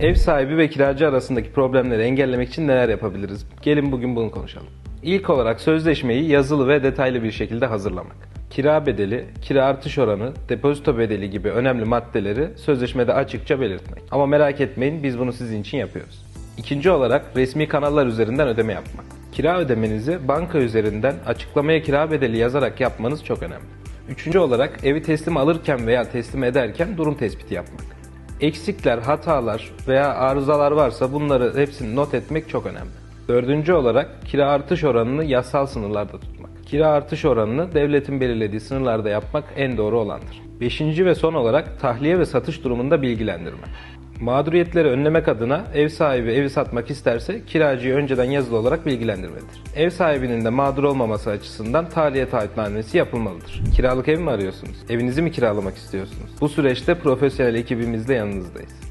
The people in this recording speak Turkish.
Ev sahibi ve kiracı arasındaki problemleri engellemek için neler yapabiliriz? Gelin bugün bunu konuşalım. İlk olarak sözleşmeyi yazılı ve detaylı bir şekilde hazırlamak. Kira bedeli, kira artış oranı, depozito bedeli gibi önemli maddeleri sözleşmede açıkça belirtmek. Ama merak etmeyin biz bunu sizin için yapıyoruz. İkinci olarak resmi kanallar üzerinden ödeme yapmak. Kira ödemenizi banka üzerinden açıklamaya kira bedeli yazarak yapmanız çok önemli. Üçüncü olarak evi teslim alırken veya teslim ederken durum tespiti yapmak. Eksikler, hatalar veya arızalar varsa bunları hepsini not etmek çok önemli. Dördüncü olarak kira artış oranını yasal sınırlarda tutmak. Kira artış oranını devletin belirlediği sınırlarda yapmak en doğru olandır. Beşinci ve son olarak tahliye ve satış durumunda bilgilendirmek. Mağduriyetleri önlemek adına ev sahibi evi satmak isterse kiracıyı önceden yazılı olarak bilgilendirmelidir. Ev sahibinin de mağdur olmaması açısından tahliye taahhütnamesi yapılmalıdır. Kiralık ev mi arıyorsunuz? Evinizi mi kiralamak istiyorsunuz? Bu süreçte profesyonel ekibimizle yanınızdayız.